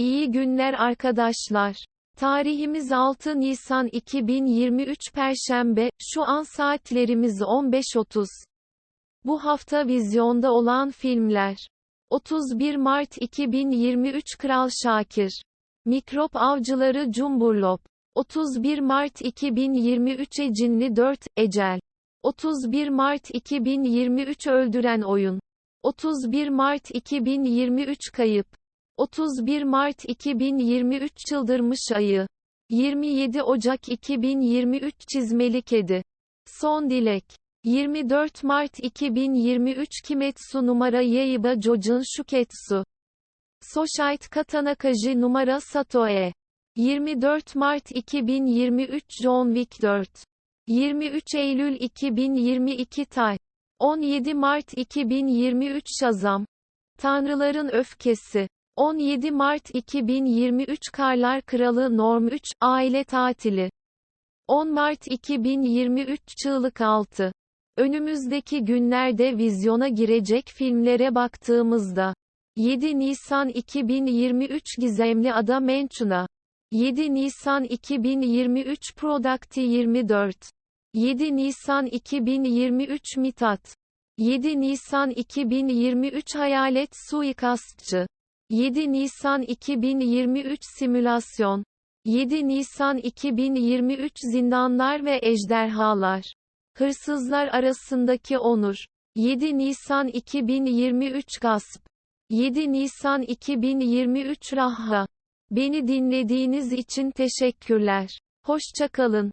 İyi günler arkadaşlar. Tarihimiz 6 Nisan 2023 Perşembe, şu an saatlerimiz 15.30. Bu hafta vizyonda olan filmler. 31 Mart 2023 Kral Şakir. Mikrop Avcıları Cumburlop. 31 Mart 2023 Ecinli 4, Ecel. 31 Mart 2023 Öldüren Oyun. 31 Mart 2023 Kayıp. 31 Mart 2023 Çıldırmış Ayı. 27 Ocak 2023 Çizmeli Kedi. Son Dilek. 24 Mart 2023 Kimetsu numara Yaiba Jojun Shuketsu. Soshite Katanakaji numara Satoe. 24 Mart 2023 John Wick 4. 23 Eylül 2022 Tay. 17 Mart 2023 Shazam. Tanrıların Öfkesi. 17 Mart 2023 Karlar Kralı Norm 3, Aile Tatili. 10 Mart 2023 Çığlık 6. Önümüzdeki günlerde vizyona girecek filmlere baktığımızda. 7 Nisan 2023 Gizemli Ada Mençuna. 7 Nisan 2023 Producti 24. 7 Nisan 2023 Mitat. 7 Nisan 2023 Hayalet Suikastçı. 7 Nisan 2023 Simülasyon. 7 Nisan 2023 Zindanlar ve Ejderhalar. Hırsızlar arasındaki onur. 7 Nisan 2023 Gasp. 7 Nisan 2023 Rahha. Beni dinlediğiniz için teşekkürler. Hoşça kalın.